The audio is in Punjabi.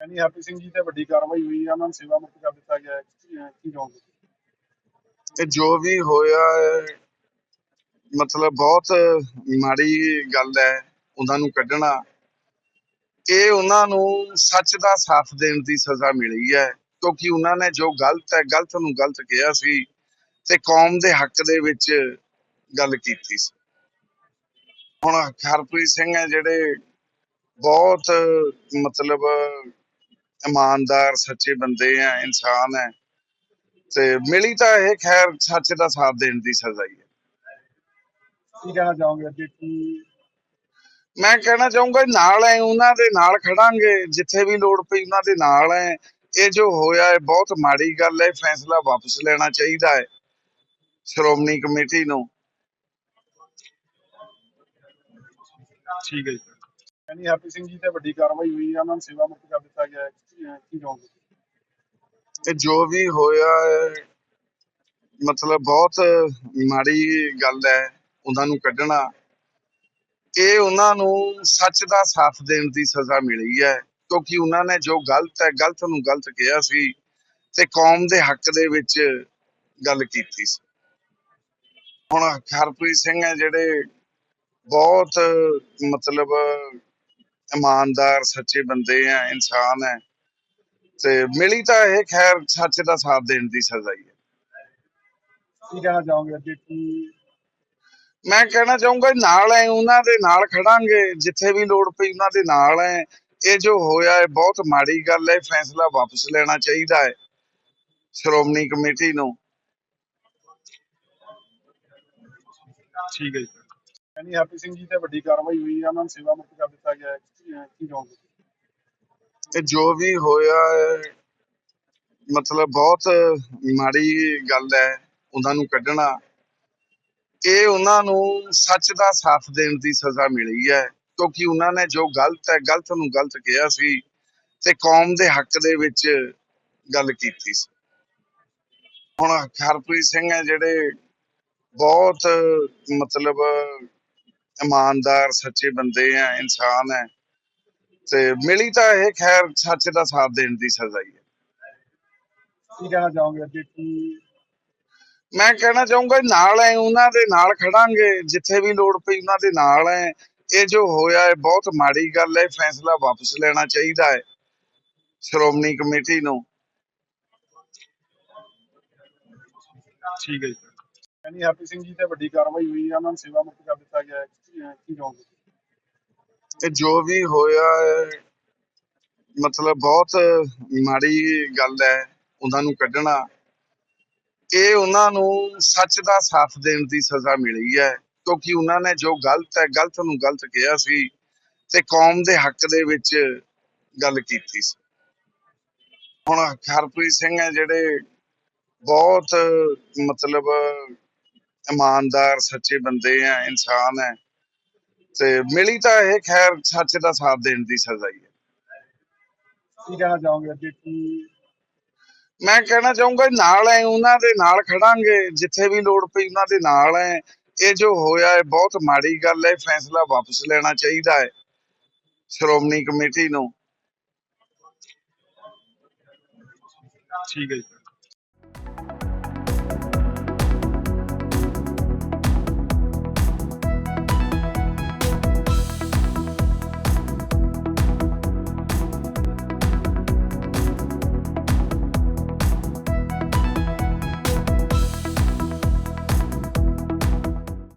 ਯਾਨੀ ਹੈਪੀ ਸਿੰਘ ਜੀ ਤੇ ਵੱਡੀ ਕਾਰਵਾਈ ਹੋਈ ਹੈ ਉਹਨਾਂ ਨੂੰ ਸੇਵਾ ਮੁਕਤ ਕਰ ਦਿੱਤਾ ਗਿਆ ਹੈ। ਕੀ ਕਹੋਗੇ? ਤੇ ਜੋ ਵੀ ਹੋਇਆ ਹੈ, ਮਤਲਬ ਬਹੁਤ ਮਾੜੀ ਗੱਲ ਹੈ ਉਹਨਾਂ ਨੂੰ ਕੱਢਣਾ। ਇਹ ਉਹਨਾਂ ਨੂੰ ਸੱਚ ਦਾ ਸਾਥ ਦੇਣ ਦੀ ਸਜ਼ਾ ਮਿਲੀ ਹੈ ਕਿਉਂਕਿ ਉਹਨਾਂ ਨੇ ਜੋ ਗਲਤ ਹੈ ਗਲਤ ਨੂੰ ਗਲਤ ਕਿਹਾ ਸੀ ਤੇ ਕੌਮ ਦੇ ਹੱਕ ਦੇ ਵਿੱਚ ਗੱਲ ਕੀਤੀ ਸੀ। ਹੁਣ ਹਰਪ੍ਰੀਤ ਸਿੰਘ ਹੈ ਜਿਹੜੇ ਬਹੁਤ ਮਤਲਬ ਇਮਾਨਦਾਰ ਸੱਚੇ ਬੰਦੇ ਆ ਇਨਸਾਨ ਹੈ ਤੇ ਮਿਲੀ ਤਾਂ ਇਹ ਖੈਰ ਸੱਚ ਦਾ ਸਾਥ ਦੇਣ ਦੀ ਸਜ਼ਾ ਹੀ ਹੈ ਕੀ ਕਹਿਣਾ ਚਾਹੋਗੇ ਅੱਗੇ? ਕੀ ਮੈਂ ਕਹਿਣਾ ਚਾਹੂੰਗਾ ਨਾਲ ਹੈ ਉਹਨਾਂ ਦੇ ਨਾਲ ਖੜਾਂਗੇ ਜਿੱਥੇ ਵੀ ਲੋੜ ਪਈ ਉਹਨਾਂ ਦੇ ਨਾਲ ਹੈ ਇਹ ਜੋ ਹੋਇਆ ਹੈ ਬਹੁਤ ਮਾੜੀ ਗੱਲ ਹੈ ਫੈਸਲਾ ਵਾਪਸ ਲੈਣਾ ਚਾਹੀਦਾ ਹੈ ਸ਼੍ਰੋਮਣੀ ਕਮੇਟੀ ਨੂੰ। ਠੀਕ ਹੈ ਜੀ। ਯਾਨੀ ਹੈਪੀ ਸਿੰਘ ਜੀ ਤੇ ਵੱਡੀ ਕਾਰਵਾਈ ਹੋਈ ਹੈ ਉਹਨਾਂ ਨੂੰ ਸੇਵਾ ਮੁਕਤ ਕਰ ਦਿੱਤਾ ਗਿਆ ਹੈ। ਕੀ ਕਹੋਗੇ ਤੇ ਜੋ ਵੀ ਹੋਇਆ ਹੈ, ਮਤਲਬ ਬਹੁਤ ਮਾੜੀ ਗੱਲ ਹੈ ਉਹਨਾਂ ਨੂੰ ਕੱਢਣਾ। ਇਹ ਉਹਨਾਂ ਨੂੰ ਸੱਚ ਦਾ ਸਾਥ ਦੇਣ ਦੀ ਸਜ਼ਾ ਮਿਲੀ ਹੈ ਕਿਉਂਕਿ ਉਹਨਾਂ ਨੇ ਜੋ ਗਲਤ ਹੈ ਗਲਤ ਨੂੰ ਗਲਤ ਕਿਹਾ ਸੀ ਤੇ ਕੌਮ ਦੇ ਹੱਕ ਦੇ ਵਿੱਚ ਗੱਲ ਕੀਤੀ ਸੀ। ਹੁਣ ਹਰਪ੍ਰੀਤ ਸਿੰਘ ਹੈ ਜਿਹੜੇ ਬਹੁਤ ਮਤਲਬ ਇਮਾਨਦਾਰ ਸੱਚੇ ਬੰਦੇ ਆ ਇਨਸਾਨ ਹੈ ਤੇ ਮਿਲੀ ਤਾਂ ਇਹ ਖੈਰ ਸੱਚ ਦਾ ਸਾਥ ਦੇਣ ਦੀ ਸਜ਼ਾ ਹੀ ਹੈ। ਕੀ ਕਹਿਣਾ ਚਾਹੋਗੇ ਅੱਗੇ? ਕੀ ਮੈਂ ਕਹਿਣਾ ਚਾਹੂੰਗਾ ਨਾਲ ਹੈ ਉਹਨਾਂ ਦੇ ਨਾਲ ਖੜਾਂਗੇ ਜਿੱਥੇ ਵੀ ਲੋੜ ਪਈ ਉਹਨਾਂ ਦੇ ਨਾਲ ਹੈ ਇਹ ਜੋ ਹੋਇਆ ਹੈ ਬਹੁਤ ਮਾੜੀ ਗੱਲ ਹੈ ਫੈਸਲਾ ਵਾਪਸ ਲੈਣਾ ਚਾਹੀਦਾ ਹੈ ਸ਼੍ਰੋਮਣੀ ਕਮੇਟੀ ਨੂੰ। ਠੀਕ ਹੈ ਯਾਨੀ ਹੈਪੀ ਸਿੰਘ ਜੀ ਤੇ ਵੱਡੀ ਕਾਰਵਾਈ ਹੋਈ ਹੈ ਉਹਨਾਂ ਨੂੰ ਸੇਵਾ ਮੁਕਤ ਕਰ ਦਿੱਤਾ ਗਿਆ ਹੈ। ਕੀ ਕਹੋਗੇ ਤੇ ਜੋ ਵੀ ਹੋਇਆ ਹੈ, ਮਤਲਬ ਬਹੁਤ ਮਾੜੀ ਗੱਲ ਹੈ ਉਹਨਾਂ ਨੂੰ ਕੱਢਣਾ। ਇਹ ਉਹਨਾਂ ਨੂੰ ਸੱਚ ਦਾ ਸਾਥ ਦੇਣ ਦੀ ਸਜ਼ਾ ਮਿਲੀ ਹੈ ਕਿਉਂਕਿ ਉਹਨਾਂ ਨੇ ਜੋ ਗਲਤ ਹੈ ਗਲਤ ਨੂੰ ਗਲਤ ਕਿਹਾ ਸੀ ਤੇ ਕੌਮ ਦੇ ਹੱਕ ਦੇ ਵਿੱਚ ਗੱਲ ਕੀਤੀ ਸੀ। ਹੁਣ ਹਰਪ੍ਰੀਤ ਸਿੰਘ ਹੈ ਜਿਹੜੇ ਬਹੁਤ ਮਤਲਬ ਇਮਾਨਦਾਰ ਸੱਚੇ ਬੰਦੇ ਆ ਇਨਸਾਨ ਹੈ ਤੇ ਮਿਲੀ ਤਾਂ ਇਹ ਖੈਰ ਸੱਚ ਦਾ ਸਾਥ ਦੇਣ ਦੀ ਸਜ਼ਾ ਹੀ ਹੈ। ਕੀ ਕਹਿਣਾ ਚਾਹੋਗੇ ਅੱਗੇ? ਕੀ ਮੈਂ ਕਹਿਣਾ ਚਾਹੂੰਗਾ ਨਾਲ ਹੈ ਉਹਨਾਂ ਦੇ ਨਾਲ ਖੜਾਂਗੇ। ਜਿੱਥੇ ਵੀ ਲੋੜ ਪਈ ਉਹਨਾਂ ਦੇ ਨਾਲ ਹੈ ਇਹ ਜੋ ਹੋਇਆ ਹੈ ਬਹੁਤ ਮਾੜੀ ਗੱਲ ਹੈ। ਫੈਸਲਾ ਵਾਪਸ ਲੈਣਾ ਚਾਹੀਦਾ ਹੈ। ਸ਼੍ਰੋਮਣੀ ਕਮੇਟੀ ਨੂੰ। ਠੀਕ ਹੈ ਜੀ ਹੈਪੀ ਸਿੰਘ ਜੀ ਤੇ ਵੱਡੀ ਕਾਰਵਾਈ ਹੋਈ ਹੈ ਉਹਨਾਂ ਨੂੰ ਸੇਵਾ ਮੁਕਤ ਕਰ ਦਿੱਤਾ ਗਿਆ ਹੈ। ਕੀ ਕੀ ਕਹੋਗੇ ਤੇ ਜੋ ਵੀ ਹੋਇਆ ਹੈ, ਮਤਲਬ ਬਹੁਤ ਮਾੜੀ ਗੱਲ ਹੈ ਉਹਨਾਂ ਨੂੰ ਕੱਢਣਾ। ਇਹ ਉਹਨਾਂ ਨੂੰ ਸੱਚ ਦਾ ਸਾਥ ਦੇਣ ਦੀ ਸਜ਼ਾ ਮਿਲੀ ਹੈ ਕਿਉਂਕਿ ਉਹਨਾਂ ਨੇ ਜੋ ਗਲਤ ਹੈ ਗਲਤ ਨੂੰ ਗਲਤ ਕਿਹਾ ਸੀ ਤੇ ਕੌਮ ਦੇ ਹੱਕ ਦੇ ਵਿੱਚ ਗੱਲ ਕੀਤੀ ਸੀ। ਹੁਣ ਹਰਪ੍ਰੀਤ ਸਿੰਘ ਹੈ ਜਿਹੜੇ ਬਹੁਤ ਮਤਲਬ ਇਮਾਨਦਾਰ ਸੱਚੇ ਬੰਦੇ ਆ ਇਨਸਾਨ ਹੈ ਤੇ ਮਿਲੀ ਤਾਂ ਇਹ ਖੈਰ ਸੱਚ ਦਾ ਸਾਥ ਦੇਣ ਦੀ ਸਜ਼ਾ ਹੀ ਹੈ ਕੀ ਕਹਿਣਾ ਚਾਹੋਗੇ ਅੱਗੇ? ਕੀ ਮੈਂ ਕਹਿਣਾ ਚਾਹੂੰਗਾ ਨਾਲ ਹੈ ਉਹਨਾਂ ਦੇ ਨਾਲ ਖੜਾਂਗੇ ਜਿੱਥੇ ਵੀ ਲੋੜ ਪਈ ਉਹਨਾਂ ਦੇ ਨਾਲ ਹੈ ਇਹ ਜੋ ਹੋਇਆ ਹੈ ਬਹੁਤ ਮਾੜੀ ਗੱਲ ਹੈ ਫੈਸਲਾ ਵਾਪਸ ਲੈਣਾ ਚਾਹੀਦਾ ਹੈ ਸ਼੍ਰੋਮਣੀ ਕਮੇਟੀ ਨੂੰ। ਠੀਕ ਹੈ ਜੀ।